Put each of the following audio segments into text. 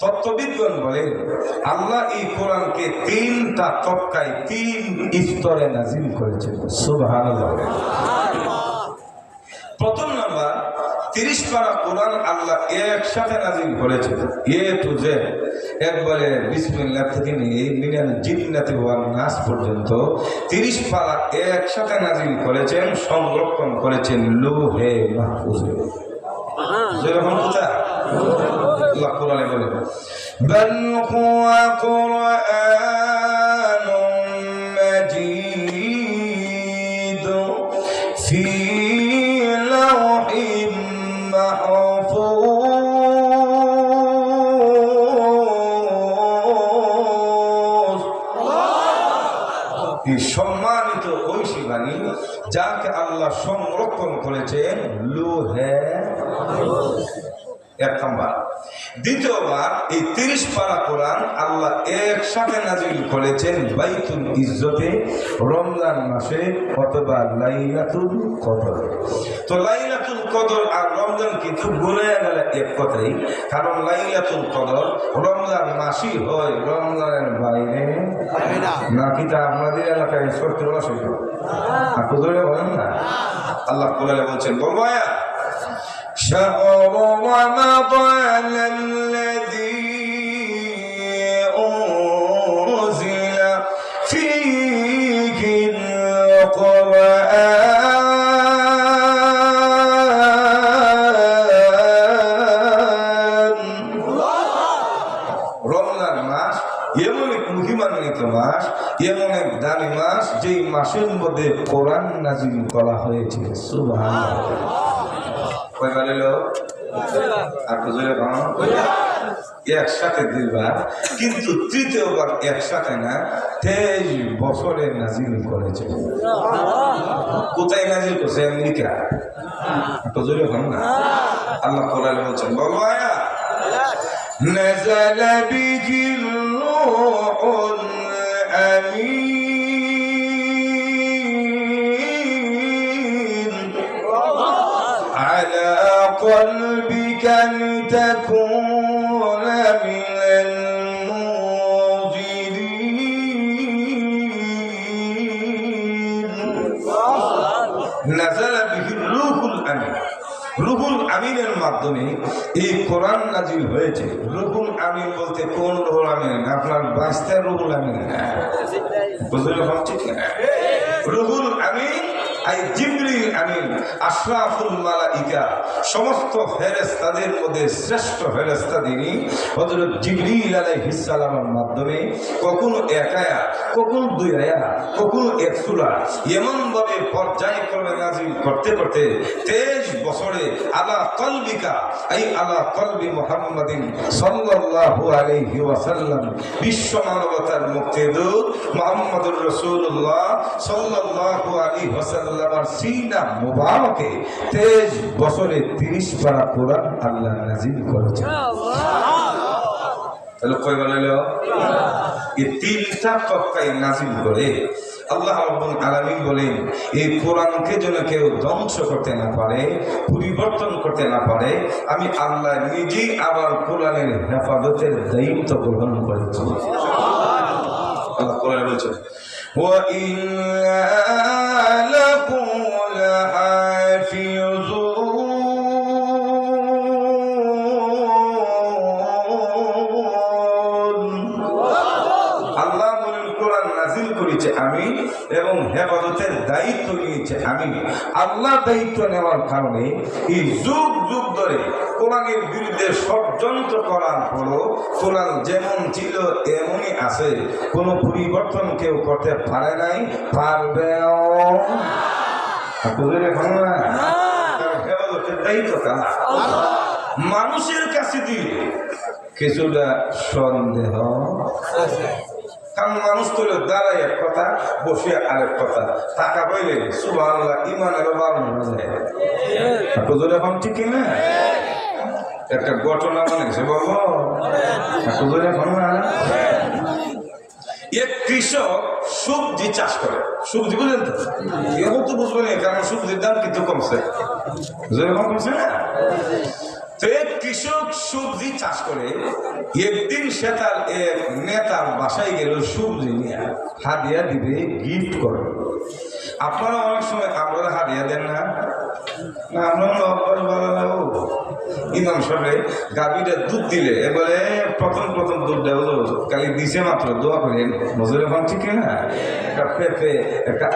তত্ত্ববিদগণ বলেন আল্লাহ এই কোরআনকে তিনটা তক্কায় তিন স্তরে নাজিল করেছেন। প্রথম নাম্বার তিরিশ পারা কোরআন আল্লাহ একসাথে নাজিল করেছেন। A to Z. একবারে বিসমিল্লাহ থেকে নিয়ে মিনাল জিন্নাতি ওয়ান নাস পর্যন্ত তিরিশ পারা একসাথে নাজিল করেছেন সংরক্ষণ করেছেন লোহে মাহফুজে। যেরকম কোথায় আল্লাহ কোরআনে বলেন بل هو قرآن مجيد في لوح محفوظ এই সম্মানিত ঐশী বাণী যাকে আল্লাহ সংরক্ষণ করেছেন দ্বিতীয়বার এই তিরিশ পারা কোরআন আল্লাহ একসাথে নাজিল করেছেন বাইতুল ইজ্জতে রমজান মাসে অথবা লাইলাতুল কদর। তো লাইলাতুল কদর আর রমজান কিন্তু বলে গেলে এক কথাই, কারণ লাইলাতুল কদর রমজান মাসই হয়, রমজানের বাইরে নাকি তা আপনাদের এলাকায় সত্য হইল আর কুদরে বলেন না। আল্লাহ কোরআনে বলছেন, বলব شهر رمضان الذي أنزل فيه القرآن রমজান মাস এমন এক মহিমান্বিত মাস এমন এক দামি মাস যেই মাসের মধ্যে কোরআন নাজিল করা হয়েছে সুবহানাল্লাহ একসাথে দুইবার কিন্তু তৃতীয়বার একসাথে না তেইশ বছরে নাজিল করেছে কোথায় নাজিল করছে আমেরিকা তো জোরে কম না আল্লাহ কোরআন বলছেন বলো আয়া نزل به الروح الأمين على قلبك لتكون من المنذرين نزل به الروح الأمين রুহুল আমিনের মাধ্যমে এই কোরআন নাজিল হয়েছে রুহুল আমিন বলতে কোন রুহুল আমিন আপনার বাস্তার রুহুল আমিন বুঝলে এখন ঠিক না রুহুল আমিন আই জিবরিল আমিন, আশরাফুল মালাইকা, সমস্ত ফেরেশতাদের মধ্যে শ্রেষ্ঠ ফেরেশতা তিনি। হযরত জিবরিল আলাইহিস মাধ্যমে কখনো একায়া কখনো দুই আয়া, কখনো এক সূরা এমন ভাবে পর্যায়ক্রমে নাজিল করতে করতে তেইশ বছরে আলা কলবিকা, এই আলা কলবি মুহাম্মাদিন সাল্লাল্লাহু আলাইহি ওয়াসাল্লাম বিশ্ব মানবতার মুক্তিদূত মুহাম্মদুর রাসূলুল্লাহ সাল্লাল্লাহু আলাইহি কোরআন আল্লাহ আলামিন বলেন, এই কোরআনকে যেন কেউ ধ্বংস করতে না পারে, পরিবর্তন করতে না পারে, আমি আল্লাহ নিজেই আবার কোরআনের হেফাজতের দায়িত্ব গ্রহণ করেছি। وَإِنَّا لَكُمْ لَحَافِظُونَ আল্লাহ বলেন কোরআন নাজিল করেছে আমি এবং হেফাজতের দায়িত্ব নিয়েছে আমি আল্লাহ দায়িত্ব নেওয়ার কারণে এই যুগ যুগ ধরে কোরআনের বিরুদ্ধে ষড়যন্ত্র করার পরও কোরআন যেমন ছিল এমনই আছে। কোনো পরিবর্তন কেউ করতে পারে নাই পারবেও মানুষের কাছে দিয়ে কিছুটা সন্দেহ। কারণ মানুষ তো দাঁড়ায় এক কথা বসে আরেক কথা। টাকা পাইলে সুবাহ ইমানের বাড়ানো যায়। আপনাদের এখন ঠিক না একটা ঘটনা বানিয়েছে বাবু আপনাদের এক কৃষক সবজি চাষ করে। সবজি বুঝলেন তো? এখন তো বুঝবেন কারণ সবজির দাম কিন্তু কমছে। কমছে না? তো এক কৃষক সবজি চাষ করে, একদিন সে তার এক নেতার বাসায় গেল সবজি নিয়ে। হাদিয়া দিবে গিফট করে আপনারা অনেক সময় আপনারা হাদিয়া দেন না? ইমাম সাহেব দুধ দিলে, এবারে প্রথম প্রথম কালি দিছে মাত্র দোয়া ঠিক না একটা পেঁপে, একটা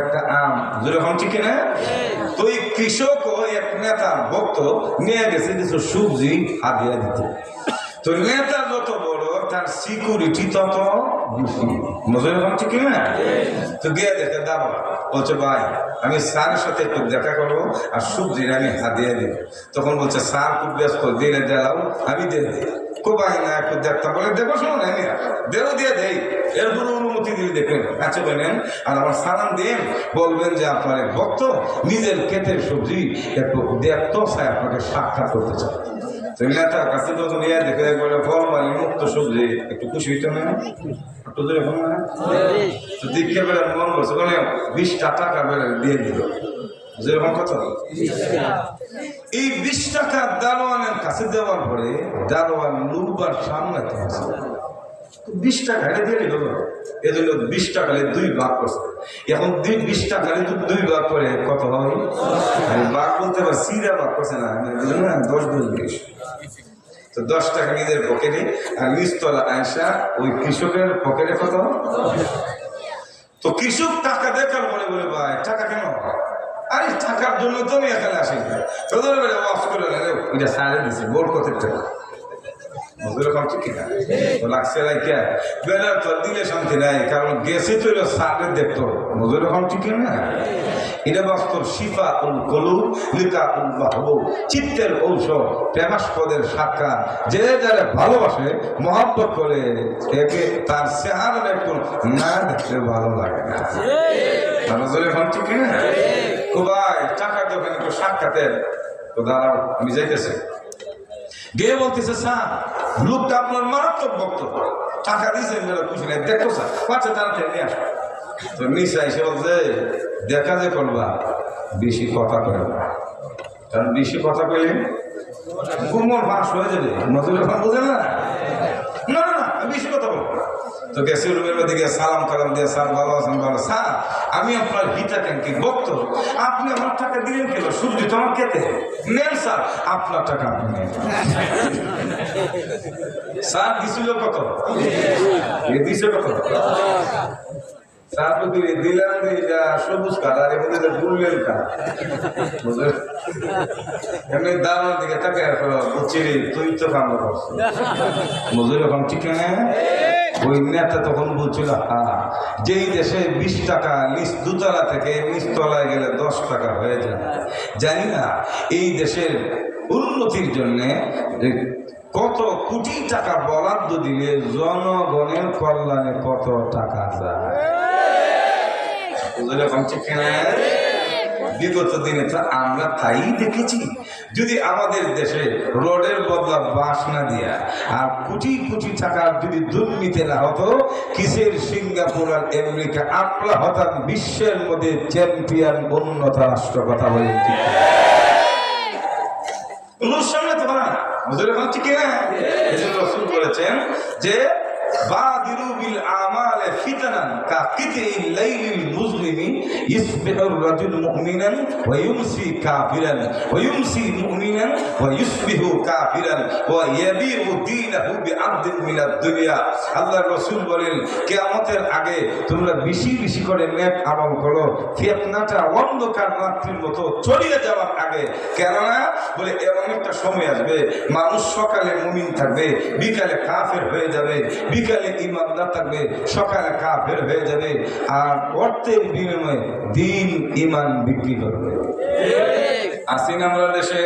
একটা আম এখন ঠিক না তো এই কৃষক এক নেতার ভক্ত নিয়ে গেছে কিছু সবজি হাদিয়া দিতে। তো নেতা সিকিউরিটি তত মজুর এখন ঠিক না তো গিয়ে দেখে দাবা বলছে ভাই আমি স্যারের সাথে একটু দেখা করব আর সবজির আমি হাদিয়া দিব। তখন বলছে স্যার খুব ব্যস্ত দিলে দেওয়াও আমি দিয়ে দিই কোবাই না একটু দেখতাম বলে দেখো শোনো না দেও দিয়ে দেই। এরপর অনুমতি দিয়ে দেখবেন কাছে বলেন আর আমার সালাম দিন বলবেন যে আপনার ভক্ত নিজের ক্ষেতের সবজি একটু দেখতো স্যার আপনাকে সাক্ষাৎ করতে চায়। কাছে তো তুমি দেখে বলে, ফল মুক্ত সবজি। একটু খুশি হইতে না? একটু দূরে না তো বেড়ে মন করছে বলে, বিশটা টাকা বেলা দিয়ে দিল। যেরকম কথা? এই বিশ টাকা দারোয়ানের কাছে দেওয়ার পরে দারোয়ান লুটবার সামলাতে আছে বিশ টাকা এটা দিয়ে দিল এই জন্য বিশ টাকা দুই ভাগ করছে। এখন দুই বিশ টাকা দুই ভাগ করে, কত হয়? ভাগ বলতে পারি সিরা ভাগ করছে না। না, দশ দশ বিশ। তো দশ টাকা নিজের পকেটে আর নিচতলা আয়সা ওই কৃষকের পকেটে কত? তো কৃষক টাকা দেখার বলে বলে, ভাই, টাকা কেন? আরে, টাকার জন্য তো আমি এখানে আসি তোদের ওয়াশ করে এটা সারে দিছে, বোর কত টাকা? মজুর এখন ঠিক না তো লাগছে নাই কে বেলার তো দিলে শান্তি নাই, কারণ গেছে তো সারে দেখতো মজুর এখন ঠিক না এটা বাস্তব শিফা উল কলু লিকা উল বাহব চিত্তের ঔষধ, প্রেমাস্পদের সাক্ষাৎ যে যারা ভালোবাসে, মহাব্বত করে, একে তার চেহারা একটু না দেখতে ভালো লাগে না। নজর এখন ঠিক না ও টাকার দোকানে একটু সাক্ষাতের। তো দাঁড়াও, আমি যাইতেছি। গিয়ে বলতেছে, স্যার, লোকটা আপনার মারাত্মক বক্তব্য টাকা দিয়েছে খুশি নেই। দেখো, স্যার পাঁচে তাড়াতাড়ি নিয়ে আসো। তো নিশা এসে বলছে, দেখা যে করবা বেশি কথা কয়ে না। কারণ বেশি কথা কইলে গুমর ফাঁস হয়ে যাবে। নজর ফাঁস বোঝেন না? না না বেশি কথা বলব। তো গেছে রুমের মধ্যে গিয়ে সালাম কালাম দিয়ে, স্যার, ভালো আছেন? ভালো স্যার, আমি আপনার হিতা কি ভক্ত। আপনি আমার টাকা দিলেন কেন? সূর্য খেতে। নেন, স্যার, আপনার টাকা আপনি নেন। স্যার, দিছিল কত? দিছে কত? স্যার তো দিলে দিলাম এটা সবুজ কালারের মধ্যে কালার বুঝলেন? এমনি দামের দিকে তাকে বুঝছি তুই তো ঠিক না? ওই নেতা তখন বলছিল হ্যাঁ যেই দেশে বিশ টাকা নিচ দুতলা থেকে নিচতলায় গেলে দশ টাকা হয়ে যায় জানি না, এই দেশের উন্নতির জন্যে কত কোটি টাকা বরাদ্দ দিলে জনগণের কল্যাণে কত টাকা যায়। ঠিক বিগত দিনে তো আমরা তাই দেখেছি। যদি আমাদের দেশে রোডের বদলা বাস না দিয়া আর কোটি কোটি টাকার যদি দুর্নীতি না হতো, কিসের সিঙ্গাপুর আর আমেরিকা আপলা হতাম বিশ্বের মধ্যে চ্যাম্পিয়ন উন্নত রাষ্ট্র কথা বলে যে, বাদিরু বিল আমালে ফিতানান কা কিতিল লাইলিল ইউমসি কাফিরান ওয়া ইউমসি মুমিনান ওয়া ইসবিহু কাফিরান ওয়া ইয়াবিউ দীনাহু বিআবদিন মিনাদ দুনিয়া আল্লাহর রাসূল বলেন, কিয়ামতের আগে তোমরা বেশি বেশি করে নেক আমল করো। ফিতনাটা অন্ধকার রাত্রির মতো চলিয়ে যাওয়ার আগে। কেননা, বলে, এমন একটা সময় আসবে, মানুষ সকালে মুমিন থাকবে, বিকালে কাফের হয়ে যাবে, বিকালে ইমানদার থাকবে, সকালে কাফের হয়ে যাবে। আর অর্থের বিনিময়ে দিন ইমান বিক্রি করবে। আসিন আমরা দেশে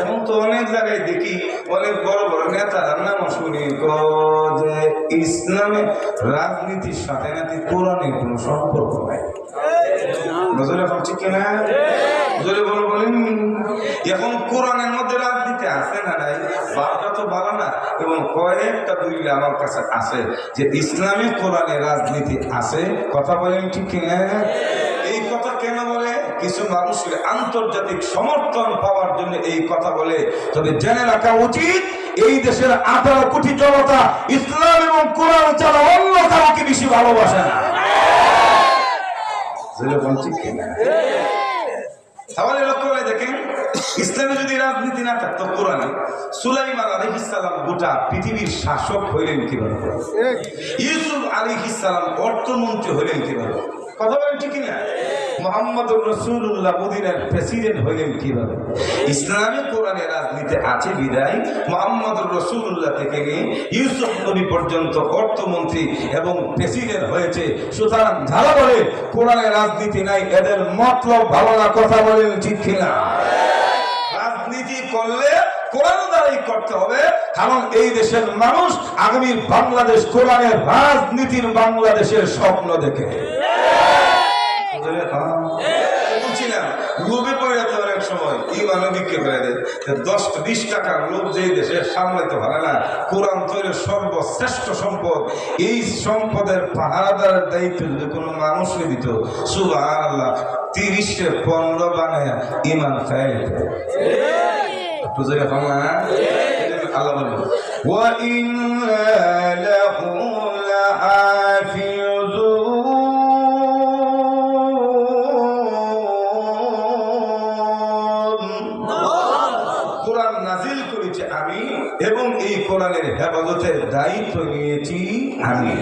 এখন তো অনেক জায়গায় দেখি, অনেক বড় বড় নেতার নাম শুনি যে ইসলামে রাজনীতির সাথে নাকি কোরআনের কোনো সম্পর্ক নাই। নজরে এখন জোরে বল বলেন। এখন কোরআনের মধ্যে রাজনীতি আছে না নাই? বাপটা তো ভালো না, এবং কয়েকটা দলিল আমার কাছে আছে যে ইসলামী কোরআনে রাজনীতি আছে। কথা বলেন, ঠিক কিনা? কিছু মানুষের আন্তর্জাতিক সমর্থন পাওয়ার জন্য এই কথা বলে। তবে জেনে রাখা উচিত এই দেশের আঠারো কোটি জনতা ইসলাম এবং কোরআন ছাড়া অন্য কাউকে বেশি ভালোবাসে না। তাহলে লক্ষ্য করে দেখেন ইসলামে যদি রাজনীতি না থাকতো কোরআনে সুলাইমান আলহিসাল্লাম গোটা পৃথিবীর শাসক হইলেন কীভাবে? ইউসুফ আলহিসাল্লাম অর্থমন্ত্রী হইলেন কীভাবে? কথা বলেন ঠিক না মোহাম্মদ রসুল্লাহ মদিনার প্রেসিডেন্ট হইলেন কীভাবে? ইসলামী কোরআনে রাজনীতি আছে বিদায়। মোহাম্মদ রসুল্লাহ থেকে নিয়ে ইউসুফ নবী পর্যন্ত অর্থমন্ত্রী এবং প্রেসিডেন্ট হয়েছে। সুতরাং যারা বলে কোরআনে রাজনীতি নাই, এদের মতলব ভালো না, কথা বলেন ঠিক কিনা? রাজনীতি করলে কোরআন দ্বারাই করতে হবে। কারণ এই দেশের মানুষ আগামী বাংলাদেশ কোরআনের রাজনীতির বাংলাদেশের স্বপ্ন দেখে। লোভে পড়ে যেতে অনেক সময়। ইমানও বিক্রি করে দেয়? দশ বিশ টাকার লোভ যেই দেশে সামলাইতে পারে না। কোরআন তৈরির সর্বশ্রেষ্ঠ সম্পদ। এই সম্পদের পাহারাদারের দায়িত্ব যদি কোনো মানুষকে দিত সুবাহ আল্লাহ তিরিশে পনেরো বানায় ইমান খাই আল্লাহ বলেন আমি এবং এই কোরআনের হেফাজতের দায়িত্ব নিয়েছি আমি।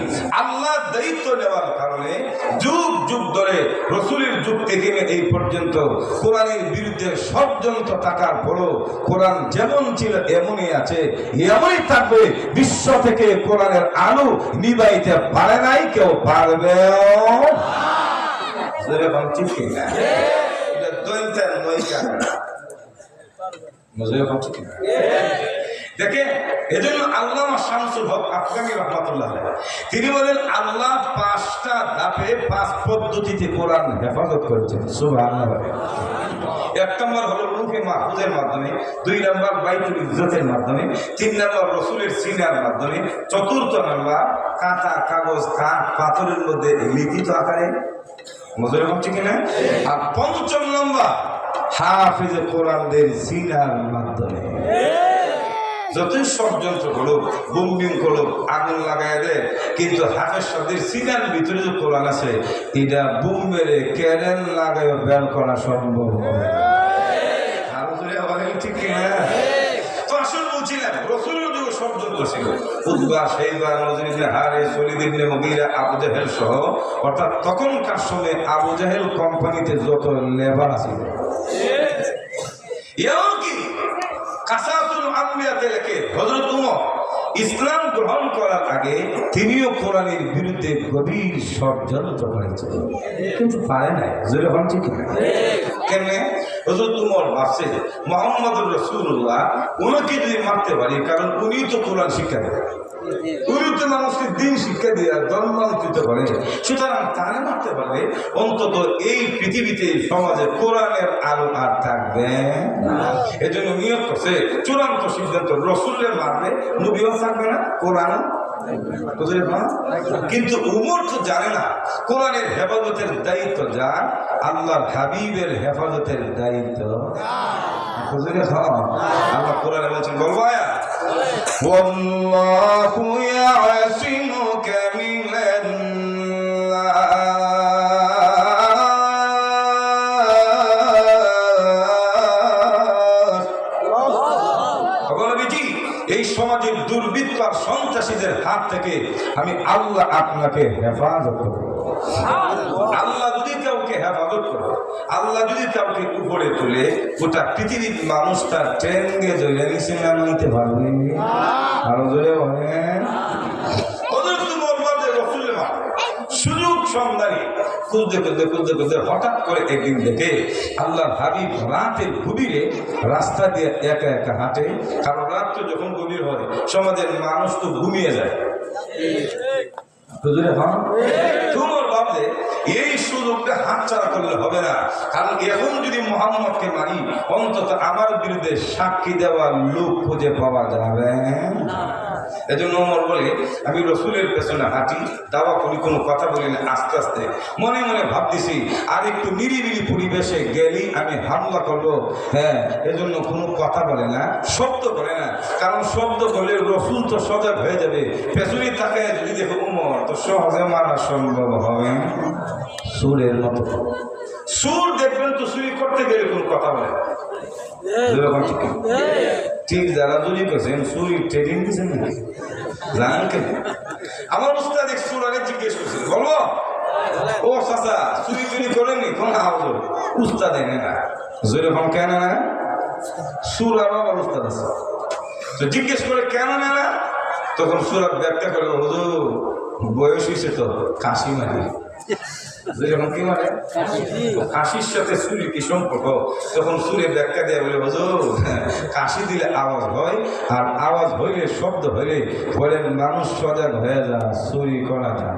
আল্লাহ দায়িত্ব নেওয়ার কারণে যুগ যুগ ধরে রসুলের যুগ থেকে এই পর্যন্ত কোরআনের বিরুদ্ধে ষড়যন্ত্র থাকার পরও কোরআন যেমন ছিল এমনই আছে এমনই থাকবে বিশ্ব থেকে কোরআনের আলো নিবাইতে পারে নাই কেউ পারবেও যেরকম ঠিক কিনা এটা দৈন্তের নয় কেন বুঝতে পারছি কিনা? এজন্য আল্লাহ তিনি বলেন, আল্লাহ পাঁচটা ধাপে পাঁচ পদ্ধতিতে কোরআন হেফাজত করেছেন। এক নম্বর হলো রুহে মাহফুজের মাধ্যমে, দুই নম্বর বাইতুল ইজ্জতের মাধ্যমে, তিন নম্বর রসুলের সিনার মাধ্যমে, চতুর্থ নম্বর কাঁথা, কাগজ, কাঠ, পাথরের মধ্যে লিখিত আকারে। মজুরি হচ্ছে কিনা আর পঞ্চম নম্বর হাফিজ কোরআনদের সিনার মাধ্যমে। যতই ষড়যন্ত্র করুক বুমবিম করুক, আগুন লাগাই দেয়, কিন্তু হাফেজ শব্দের সিনার ভিতরে যে কোরআন আছে, এটা বুম মেরে ক্যারেন লাগাই বের করা সম্ভব হবে ঠিক কিনা? তখনকার সময় আবু জাহেল কোম্পানিতে যত লেবার ছিল এমনকি কাসাতুল আম্বিয়াতে লেখে হযরত উমর ইসলাম গ্রহণ করার আগে তিনিও কোরআনের বিরুদ্ধে গভীর ষড়যন্ত্র করেছিলেন। কিন্তু পারে নাই। জোরে হন ঠিক কেন হজরত উমর ভাবছে মোহাম্মদ রসুল্লাহ ওনাকে যদি মারতে পারি, কারণ উনি তো কোরআন শিক্ষা দেন। উনি তো মানুষকে দিন শিক্ষা দিয়ে জন্মান্তরিত করে সুতরাং তারা মারতে পারলে অন্তত এই পৃথিবীতে, সমাজে কোরআনের আলো আর থাকবে এজন্য নিয়োগ করছে, চূড়ান্ত সিদ্ধান্ত রসুলের মারলে, নবীও থাকবে না, কোরআনও বুঝলে না? কিন্তু উমর তো জানে না কোরআনের হেফাজতের দায়িত্ব যার আল্লাহর হাবিবের হেফাজতের দায়িত্ব বুঝলে হ্যাঁ আল্লাহ কোরআনে বলছেন বলবো আয়া والله يعصمك দুর্বৃত্ত আর সন্ত্রাসীদের হাত থেকে আমি আল্লাহ আপনাকে হেফাজত করব। আল্লাহ যদি কাউকে হেফাজত করে, আল্লাহ যদি কাউকে উপরে তুলে, গোটা পৃথিবীর মানুষ তার ট্রেনকে জলে নিচে নামাইতে পারবে। আরও জোরে বলেন। খুঁজতে খুঁজতে খুঁজতে খুঁজতে হঠাৎ করে একদিন দেখে আল্লাহর হাবিব রাতের গভীরে রাস্তা দিয়ে একা একা হাঁটে। কারণ রাত তো যখন গভীর হয়, সমাজের মানুষ তো ঘুমিয়ে যায়। ভাবলে, এই সুযোগটা হাতছাড়া করলে হবে না। কারণ এখন যদি মোহাম্মদকে মারি, অন্তত আমার বিরুদ্ধে সাক্ষী দেওয়ার লোক খুঁজে পাওয়া যাবে। না। এজন্য ওমর বলে, আমি রসুলের পেছনে হাঁটি, দাওয়া করি, কোনো কথা বলি না, আস্তে আস্তে মনে মনে ভাবতেছি আর একটু নিরিবিলি পরিবেশে গেলি আমি হামলা করব। হ্যাঁ এজন্য কোনো কথা বলে না, শব্দ করে না, কারণ শব্দ করলে রসুল তো সজাগ হয়ে যাবে। পেছনে তাকে যদি দেখো উমর, তো সহজে মারা সম্ভব হবে। সুরের মতো। সুর দেখবেন তো চুরি করতে গেলে কোনো কথা বলে না। ঠিক যারা চুরি করছেন চুরি ট্রেনিং দিচ্ছেন জানেন কেন? আমার উস্তাদ এক সুরারে জিজ্ঞেস করছিল বলব ও চাচা চুরি চুরি করেননি কোন আওয়াজ? উস্তাদ এনে না। যেরকম কেন না? সুর আর আবার উস্তাদ আছে। তো জিজ্ঞেস করে কেন না? তখন সুরাত ব্যাখ্যা করে হুজুর বয়স হয়েছে তো কাশি মারি কি মানে? কাশির সাথে সুরের কি সম্পর্ক? তখন সুরে ব্যাখ্যা দেয় বলে, হুজুর, কাশি দিলে আওয়াজ হয়, আর আওয়াজ হইলে, শব্দ হইলে বলেন, মানুষ সজাগ হয়ে যা চুরি করা যায়